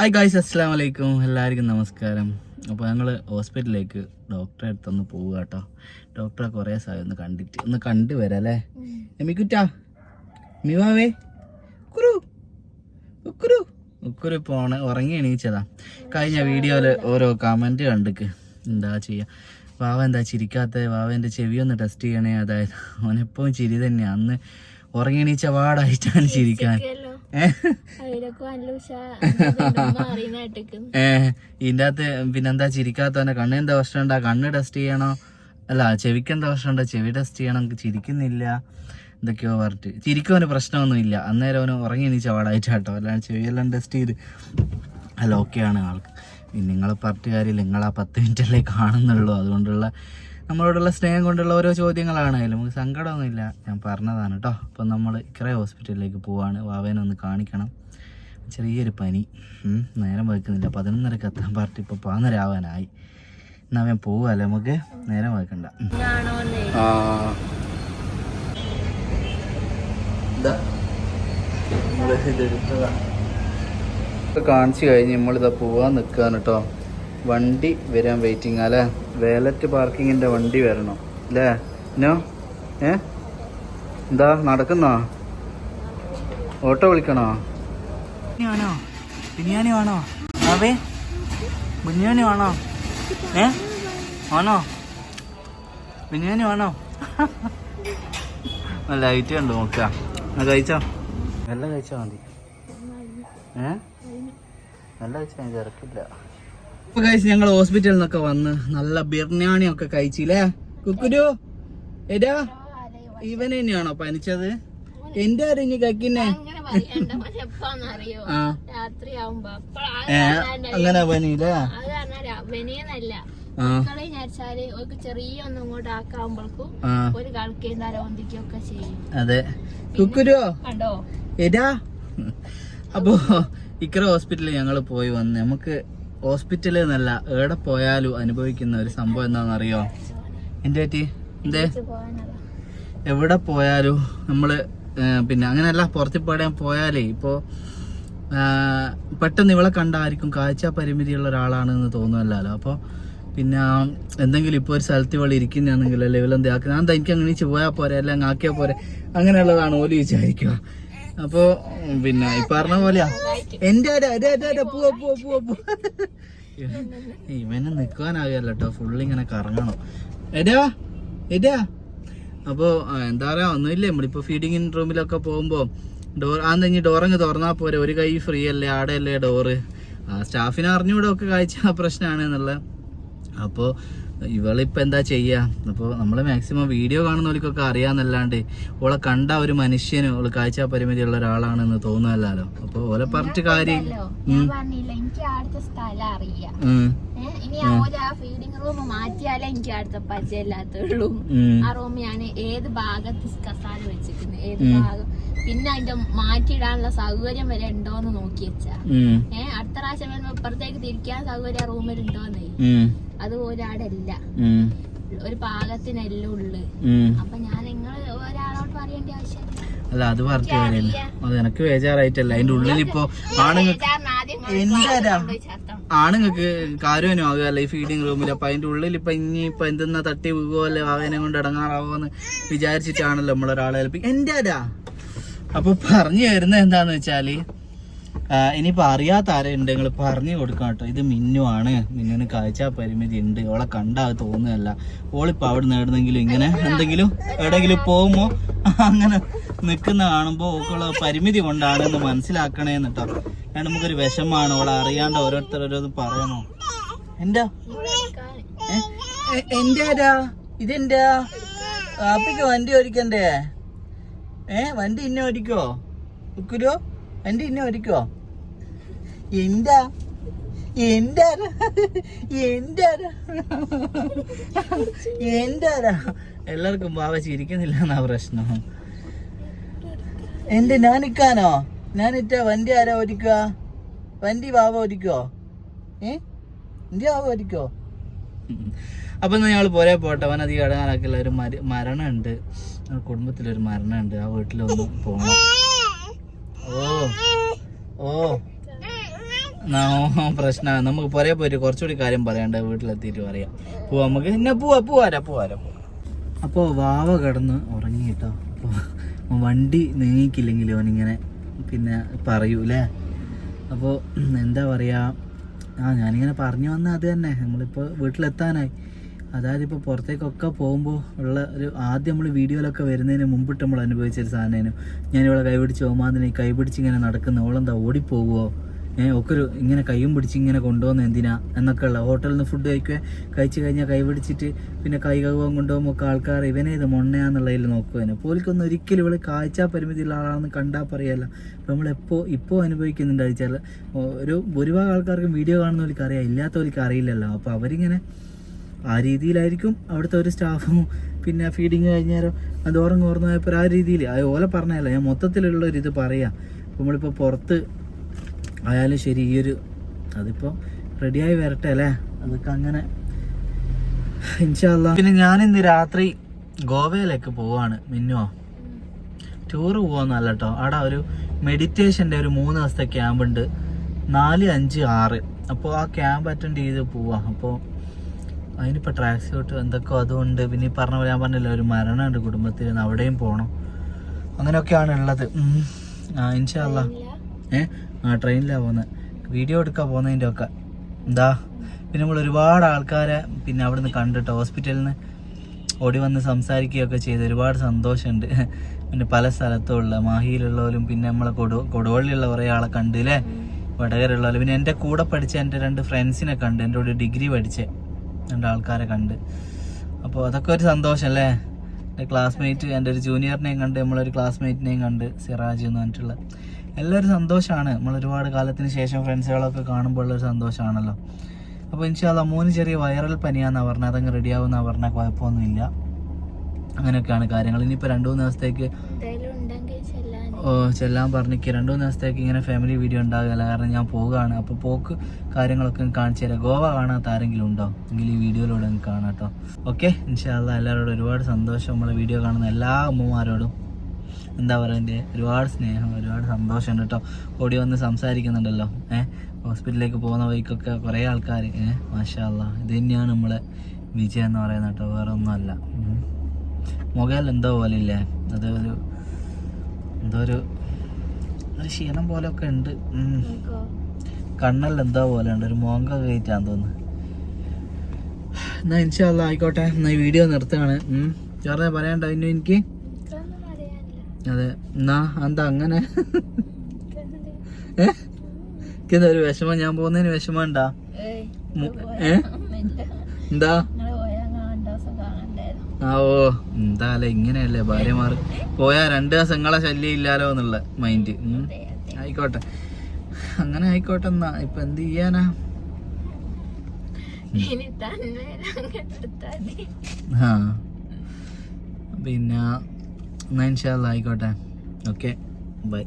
Hi guys അസ്സാം വലൈക്കും എല്ലാവർക്കും നമസ്കാരം. അപ്പോൾ ഞങ്ങൾ ഹോസ്പിറ്റലിലേക്ക് ഡോക്ടറെ അടുത്തൊന്ന് പോവുക കേട്ടോ ഡോക്ടറെ കുറേ സമയം ഒന്ന് കണ്ടിട്ട് ഒന്ന് കണ്ടു വരാം അല്ലേ എമിക്കുറ്റാ മിവാവേ. കുറു ഉക്കുരു ഉക്കുരു പോണ ഉറങ്ങി എണീച്ചതാ. കഴിഞ്ഞ വീഡിയോയിൽ ഓരോ കമന്റ് കണ്ടിക്ക്. എന്താ ചെയ്യുക വാവ എന്താ ചിരിക്കാത്ത? വാവേന്റെ ചെവി ഒന്ന് ടെസ്റ്റ് ചെയ്യണേ. അതായത് അവനെപ്പോഴും ചിരി തന്നെയാണ് അന്ന് ഉറങ്ങി എണീച്ച വാടായിട്ടാണ് ചിരിക്കാൻ. ഇതിന്റെ അകത്ത് പിന്നെന്താ ചിരിക്കാത്തവന്റെ കണ്ണ് എന്താ പ്രശ്നമുണ്ടാ? കണ്ണ് ടെസ്റ്റ് ചെയ്യണോ? അല്ല ചെവിക്കെന്താ പ്രശ്നമുണ്ടോ? ചെവി ടെസ്റ്റ് ചെയ്യണം ചിരിക്കുന്നില്ല. എന്തൊക്കെയോ പറഞ്ഞിട്ട്. ചിരിക്കുവന് പ്രശ്നമൊന്നുമില്ല. അന്നേരം അവന് ഉറങ്ങി എനിക്ക് ചവാടായിട്ട് കേട്ടോ. അല്ലാണ്ട് ചെവിയെല്ലാം ടെസ്റ്റ് ചെയ്ത് അല്ല ആണ് ആൾക്ക്. നിങ്ങളെ പറഞ്ഞ കാര്യമില്ല. നിങ്ങൾ ആ പത്ത് മിനിറ്റല്ലേ കാണുന്നുള്ളൂ. അതുകൊണ്ടുള്ള നമ്മളോടുള്ള സ്നേഹം കൊണ്ടുള്ള ഓരോ ചോദ്യങ്ങളാണ് അതിൽ നമുക്ക് സങ്കടമൊന്നുമില്ല. ഞാൻ പറഞ്ഞതാണ് കേട്ടോ അപ്പം നമ്മൾ ഇക്കറെ ഹോസ്പിറ്റലിലേക്ക് പോവാണ്. വാവേനെ ഒന്ന് കാണിക്കണം. ചെറിയൊരു പനി. നേരം വയ്ക്കുന്നില്ല പതിനൊന്നരക്ക് എത്താൻ പാർട്ടി ഇപ്പോൾ പതിനൊരാവാനായി ആവാനായി എന്നാ ഞാൻ പോവാല്ലേ നമുക്ക്? നേരം വയ്ക്കണ്ട കാണിച്ചു കഴിഞ്ഞ് നമ്മളിതാ പോവാൻ നിൽക്കാൻ കേട്ടോ വണ്ടി വരാൻ വെയിറ്റിംഗ് അല്ലേ? വേലറ്റ് പാർക്കിങ്ങിന്റെ വണ്ടി വരണം അല്ലേ? നോ? ഏ? എന്താ നടക്കുന്നോ? ഓട്ടോ വിളിക്കണോ? ആണോ ബിരിയാണി വേണോ? അവേ ബിരിയാണി വേണോ? ഏ? ആണോ ബിരിയാണി വേണോ? നല്ല ഐറ്റം ഉണ്ട് നോക്ക കഴിച്ചോ? നല്ല കഴിച്ചാ മതി. ഏ? നല്ല കഴിച്ചാൽ ഞാൻ ഇറക്കില്ല ഇപ്പൊ കഴിച്ച് ഞങ്ങൾ ഹോസ്പിറ്റലിൽ നിന്നൊക്കെ വന്ന് നല്ല ബിരിയാണി ഒക്കെ കഴിച്ചില്ലേ? കുക്കുരു എടാ ഇവൻ തന്നെയാണോ പനിച്ചത്? എന്റെ ആരും ഇനി കഴിക്കുന്നേ? അങ്ങനെ പനിയില്ലേ? അത് കുക്കുരോ എടാ അപ്പോ ഇക്കര ഹോസ്പിറ്റലിൽ ഞങ്ങൾ പോയി വന്ന്. നമുക്ക് ഹോസ്പിറ്റലിൽ നിന്നല്ല എവിടെ പോയാലും അനുഭവിക്കുന്ന ഒരു സംഭവം എന്താണെന്ന് അറിയോ എന്റെ പറ്റി എന്തേ എവിടെ പോയാലും നമ്മൾ ഏ, പിന്നെ അങ്ങനെയല്ല പുറത്ത് പോയാൽ പോയാലേ ഇപ്പോ പെട്ടെന്ന് ഇവളെ കണ്ടായിരിക്കും കാഴ്ച പരിമിതിയുള്ള ഒരാളാണെന്ന് തോന്നുമല്ലോ അപ്പോൾ പിന്നെ എന്തെങ്കിലും ഇപ്പോൾ ഒരു സ്ഥലത്ത് ഇവൾ ഇരിക്കുന്നതാണെങ്കിൽ അല്ലെ ഇവളെന്താ ആക്കുന്നത്? എന്താ എനിക്ക് അങ്ങനെ പോയാൽ പോരെ അല്ലെങ്കിൽ ആക്കിയാൽ പോരെ? അങ്ങനെയുള്ളതാണ് ഓലി വിചാരിക്കുക. അപ്പോൾ ഉം, പിന്നെ ഈ പറഞ്ഞ പോലെയാ. എന്റെ ഇവനെ നിക്കാനാകല്ലോ ഫുള്ള് ഇങ്ങനെ കറങ്ങണം. എടാ എടാ. അപ്പോൾ എന്താ പറയാ ഒന്നുമില്ല? നമ്മളിപ്പോൾ ഫീഡിങ് റൂമിലൊക്കെ പോകുമ്പോൾ ഡോർ കഴിഞ്ഞ് ഡോറങ്ങ് തുറന്നാൽ പോരെ. ഒരു കൈ ഫ്രീ അല്ലേ? ആടെ അല്ലേ ഡോറ് ആ സ്റ്റാഫിനെ അറിഞ്ഞുകൂടെ ഒക്കെ കാഴ്ച പ്രശ്നമാണ് എന്നുള്ള അപ്പോൾ ഇവളിപ്പോൾ എന്താ ചെയ്യുക അപ്പോൾ നമ്മൾ മാക്സിമം വീഡിയോ കാണുന്നവർക്കൊക്കെ അറിയാമെന്നല്ലാണ്ട് ഓളെ കണ്ട ഒരു മനുഷ്യന് ഓൾ കാഴ്ച പരിമിതിയുള്ള ഒരാളാണെന്ന് തോന്നുന്നല്ലോ അപ്പോൾ ഓലെ പറഞ്ഞിട്ട് കാര്യം മാറ്റിയാലേ എനിക്ക് അടുത്ത പരിചയമില്ലാത്തുള്ളൂ. ആ റൂം ഞാൻ ഏത് ഭാഗത്ത് കസാല വെച്ചിരിക്കുന്നത് ഏത് ഭാഗം പിന്നെ അതിന്റെ മാറ്റിയിടാനുള്ള സൗകര്യം വരെ ഉണ്ടോന്ന് നോക്കി വെച്ചാ. ഉം, ഏ അടുത്ത പ്രാവശ്യം വരുമ്പോ ഇപ്പുറത്തേക്ക് തിരിക്കാൻ സൗകര്യം റൂമിൽ ഉണ്ടോന്നേ. അത് അതുപോലെ അവിടെ ഇല്ല. ഒരു പാകത്തിനെല്ലാം ഉള്ളു. അപ്പൊ ഞാൻ നിങ്ങൾ ഒരാളോട് പറയേണ്ട ആവശ്യമില്ല അല്ല അത് പറഞ്ഞു കാര്യമില്ല. അത് എനക്ക് ബേജാറായിട്ടല്ല. അതിന്റെ ഉള്ളിൽ ഇപ്പോ ആണുങ്ങൾക്ക് എന്താ ആണുങ്ങൾക്ക് കാര്യവനും ആകുമല്ല ഈ ഫീഡിങ് റൂമിൽ അപ്പൊ അതിന്റെ ഉള്ളിൽ ഇപ്പൊ ഇനി ഇപ്പൊ എന്തെന്നാ തട്ടി വീകുമോ അല്ലെ വാഹനം കൊണ്ട് ഇടങ്ങാറാവോന്ന് വിചാരിച്ചിട്ടാണല്ലോ നമ്മളൊരാളെ ഏൽപ്പിക്കും എന്റെ ആരാ അപ്പൊ പറഞ്ഞു വരുന്നത് എന്താന്ന് വെച്ചാൽ ഇനിയിപ്പൊ അറിയാത്ത അറിയാത്ത ആരുണ്ടെങ്കിൽ പറഞ്ഞു കൊടുക്കാം കേട്ടോ. ഇത് മിന്നുവാണ് മിന്നുവിന് കാഴ്ച പരിമിതി ഉണ്ട്. ഓളെ കണ്ടാ തോന്നുകയല്ല. ഓളിപ്പോ അവിടെ നേടുന്നെങ്കിലും ഇങ്ങനെ എന്തെങ്കിലും എവിടെങ്കിലും പോകുമോ അങ്ങനെ നിൽക്കുന്ന കാണുമ്പോൾ ഓക്കുള്ള പരിമിതി കൊണ്ടാണ് എന്ന് മനസ്സിലാക്കണേന്ന് കേട്ടോ ഞാൻ നമുക്കൊരു വിഷമാണ് ഓളെ അറിയാണ്ട് ഓരോരുത്തർ ഓരോന്ന് പറയണോ എന്താ? എന്റെ ഇതെന്റെ ഇതെന്താ? വണ്ടി ഓടിക്കണ്ടേ? ഏ വണ്ടി ഇന്നെ ഓടിക്കോ? ഉക്കുരോ വണ്ടി ഇന്നെ ഓടിക്കോ? എന്താ? എന്താ എന്താ എന്താ എല്ലാവർക്കും ബാബ ചിരിക്കുന്നില്ല എന്നാ പ്രശ്നം. എന്ത് ഞാൻ ഇറ്റ വണ്ടി ആരാ ഓടിക്കുക? വണ്ടി ബാബ ഓടിക്കോ? ഏ? എന്റെ ബാബ ഓടിക്കോ? അപ്പൊ ഞങ്ങൾ പോരെ പോട്ടെ. അവൻ അധികം ഇടങ്ങാറാക്കില്ല. ഒരു മര മരണമുണ്ട്. കുടുംബത്തിലൊരു മരണമുണ്ട്. ആ വീട്ടിലൊന്ന് പോകണം ഓ. ഓ. പ്രശ്നമാണ് നമുക്ക് പുറകെ പോയിട്ട് കുറച്ചുകൂടി കാര്യം പറയണ്ട? വീട്ടിലെത്തിയിട്ട് പറയാം. പോവാ നമുക്ക്. എന്നെ പോവാ പോവാരാ പോവാരാ പോവാ അപ്പോൾ വാവ കിടന്ന് ഉറങ്ങി കേട്ടോ അപ്പോൾ വണ്ടി നീങ്ങിക്കില്ലെങ്കിൽ അവനിങ്ങനെ പിന്നെ പറയൂലേ? അപ്പോൾ എന്താ പറയുക ആ ഞാനിങ്ങനെ പറഞ്ഞു വന്ന അത് തന്നെ. നമ്മളിപ്പോൾ വീട്ടിലെത്താനായി. അതായത് ഇപ്പോൾ പുറത്തേക്കൊക്കെ പോകുമ്പോൾ ഉള്ള ഒരു ആദ്യം നമ്മൾ വീഡിയോയിലൊക്കെ വരുന്നതിന് മുമ്പിട്ട് നമ്മൾ അനുഭവിച്ചൊരു സാധനമായിരുന്നു ഞാനിവിടെ കൈപിടിച്ച് ഓമാതിനെ കൈപിടിച്ച് ഇങ്ങനെ നടക്കുന്ന ഓളെന്താ ഓടിപ്പോകുമോ ഒക്കെ ഒരു ഇങ്ങനെ കൈയും പിടിച്ച് ഇങ്ങനെ കൊണ്ടുപോകുന്ന എന്തിനാ? എന്നൊക്കെ ഉള്ള ഹോട്ടലിൽ നിന്ന് ഫുഡ് കഴിക്കുക കഴിച്ച് കഴിഞ്ഞാൽ കൈ പിടിച്ചിട്ട് പിന്നെ കൈ കഴുകാൻ കൊണ്ടുപോകുമ്പോൾ ഒക്കെ ആൾക്കാർ ഇവനെ ഇത് മൊണ്ണയാന്നുള്ളതിൽ നോക്കുവാനും പോലിക്കൊന്നും ഒരിക്കലും ഇവിടെ കാഴ്ച പരിമിതിയുള്ള ആളാണെന്ന് കണ്ടാൽ പറയല്ല. നമ്മളെപ്പോൾ ഇപ്പോൾ അനുഭവിക്കുന്നുണ്ട് വെച്ചാൽ ഒരു ഭൂരിഭാഗം ആൾക്കാർക്കും വീഡിയോ കാണുന്നവർക്ക് അറിയാം. ഇല്ലാത്തവർക്ക് അറിയില്ലല്ലോ. അപ്പോൾ അവരിങ്ങനെ ആ രീതിയിലായിരിക്കും അവിടുത്തെ ഒരു സ്റ്റാഫും പിന്നെ ഫീഡിങ് കഴിഞ്ഞാലും അത് ഓർന്ന് പോയപ്പോൾ ആ രീതിയിൽ അത് ഓല പറഞ്ഞതല്ല ഞാൻ മൊത്തത്തിലുള്ള ഒരു ഇത് പറയാം. നമ്മളിപ്പോൾ പുറത്ത് ആയാലും ശരി ഈ ഒരു അതിപ്പോൾ റെഡിയായി വരട്ടെ അല്ലേ? അതൊക്കെ അങ്ങനെ. ഇൻഷാല്ല പിന്നെ ഞാൻ ഇന്ന് രാത്രി ഗോവയിലേക്ക് പോവാണ് മിന്നുവോ ടൂറ് പോവാന്നല്ല കേട്ടോ അവിടെ ഒരു മെഡിറ്റേഷന്റെ ഒരു മൂന്ന് ദിവസത്തെ ക്യാമ്പ് ഉണ്ട്. നാല് അഞ്ച് ആറ്. അപ്പോൾ ആ ക്യാമ്പ് അറ്റൻഡ് ചെയ്ത് പോവാ. അപ്പോൾ അതിനിപ്പോൾ ട്രാക്ക് സ്യൂട്ട് എന്തൊക്കെ അതുകൊണ്ട് പിന്നെ ഈ പറഞ്ഞ പോലെ ഞാൻ പറഞ്ഞില്ല ഒരു മരണമുണ്ട് കുടുംബത്തിൽ അവിടെയും പോകണം അങ്ങനെയൊക്കെയാണ് ഉള്ളത്. ഇൻഷാല്ല ഏ? ആ ട്രെയിനിലാണ് പോകുന്നത് വീഡിയോ എടുക്കാൻ പോകുന്നതിന്റെ ഒക്കെ എന്താ? പിന്നെ നമ്മൾ ഒരുപാട് ആൾക്കാരെ പിന്നെ അവിടെ നിന്ന് കണ്ടിട്ട് ഹോസ്പിറ്റലിൽ നിന്ന് ഓടി വന്ന് സംസാരിക്കുകയൊക്കെ ചെയ്ത് ഒരുപാട് സന്തോഷമുണ്ട്. പിന്നെ പല സ്ഥലത്തുള്ള മാഹിയിലുള്ളവരും പിന്നെ നമ്മളെ കൊടു കൊടുവള്ളിയുള്ള കുറേ ആളെ കണ്ട് അല്ലേ വടകരയുള്ളവരും. പിന്നെ എന്റെ കൂടെ പഠിച്ച എന്റെ രണ്ട് ഫ്രണ്ട്സിനെ കണ്ട് എന്റെ കൂടെ ഡിഗ്രി പഠിച്ച രണ്ട് ആൾക്കാരെ കണ്ട്. അപ്പോൾ അതൊക്കെ ഒരു സന്തോഷം അല്ലേ എന്റെ ക്ലാസ്മേറ്റ് എന്റെ ഒരു ജൂനിയറിനെയും കണ്ട് നമ്മളൊരു ക്ലാസ്മേറ്റിനെയും കണ്ട് സിറാജ് എന്ന് പറഞ്ഞിട്ടുള്ള. എല്ലാവരും സന്തോഷമാണ് നമ്മൾ ഒരുപാട് കാലത്തിന് ശേഷം ഫ്രണ്ട്സുകളൊക്കെ കാണുമ്പോൾ ഉള്ളൊരു സന്തോഷമാണല്ലോ അപ്പോൾ ഇൻഷാല്ല മൂന്ന് ചെറിയ വൈറൽ പനിയാന്നാ പറഞ്ഞത് അതങ്ങ് റെഡിയാവുന്ന പറഞ്ഞാൽ കുഴപ്പമൊന്നുമില്ല. അങ്ങനെയൊക്കെയാണ് കാര്യങ്ങൾ. ഇനിയിപ്പോൾ രണ്ട് മൂന്ന് ദിവസത്തേക്ക് ഓ ചെല്ലാൻ പറഞ്ഞിക്ക് രണ്ട് മൂന്ന് ദിവസത്തേക്ക് ഇങ്ങനെ ഫാമിലി വീഡിയോ ഉണ്ടാകില്ല കാരണം ഞാൻ പോവുകയാണ്. അപ്പോൾ പോക്ക് കാര്യങ്ങളൊക്കെ കാണിച്ചു തരാം. ഗോവ കാണാത്ത ആരെങ്കിലും ഉണ്ടോ? എങ്കിൽ ഈ വീഡിയോയിലൂടെ കാണാം കേട്ടോ. ഓക്കെ? ഇൻഷാല്ല എല്ലാവരോടും ഒരുപാട് സന്തോഷം. നമ്മളെ വീഡിയോ കാണുന്ന എല്ലാ അമ്മമാരോടും എന്താ പറയണ്ടേ? ഒരുപാട് സ്നേഹം ഒരുപാട് സന്തോഷമുണ്ട് കേട്ടോ ഓടി വന്ന് സംസാരിക്കുന്നുണ്ടല്ലോ. ഏഹ് ഹോസ്പിറ്റലിലേക്ക് പോകുന്ന വഴിക്കൊക്കെ കുറേ ആൾക്കാർ ഏഹ് മാഷാല്ല ഇത് തന്നെയാണ് നമ്മളെ വിജയം എന്ന് പറയുന്നത് കേട്ടോ വേറെ ഒന്നുമല്ല. മുഖയിൽ എന്തോ പോലെ ഇല്ലേ? അത് ഒരു എന്തോ ഒരു ഒരു ക്ഷീണം പോലെയൊക്കെ ഉണ്ട്. കണ്ണല്ല എന്തോ പോലെ ഉണ്ട്. ഒരു മോങ്ക കയറ്റാൻ തോന്നുന്നു. എന്നാ ഇൻഷാല്ല ആയിക്കോട്ടെ. എന്നാ ഈ വീഡിയോ നിർത്തുകയാണ്. വേറെ പറയണ്ടോ ഇന്നും എനിക്ക്? അതെ. എന്നാ എന്താ അങ്ങനെ? എനിക്കൊന്നും ഏ? എനിക്കെന്താ ഒരു വിഷമം? ഞാൻ പോകുന്നതിന് വിഷമം ഉണ്ടാ ഏ? എന്താ? ആ ഓ എന്താ അല്ലേ? ഇങ്ങനെയല്ലേ? ഭാര്യമാർ പോയാ രണ്ട് ദിവസം നിങ്ങളെ ശല്യം ഇല്ലാലോ എന്നുള്ള മൈൻഡ് ആയിക്കോട്ടെ. അങ്ങനെ ആയിക്കോട്ടെ എന്നാ. ഇപ്പൊ എന്ത് ചെയ്യാനാ? ആ. പിന്നെ എന്നാ ഇൻഷാല്ല ആയിക്കോട്ടെ. ഓക്കെ. ബൈ.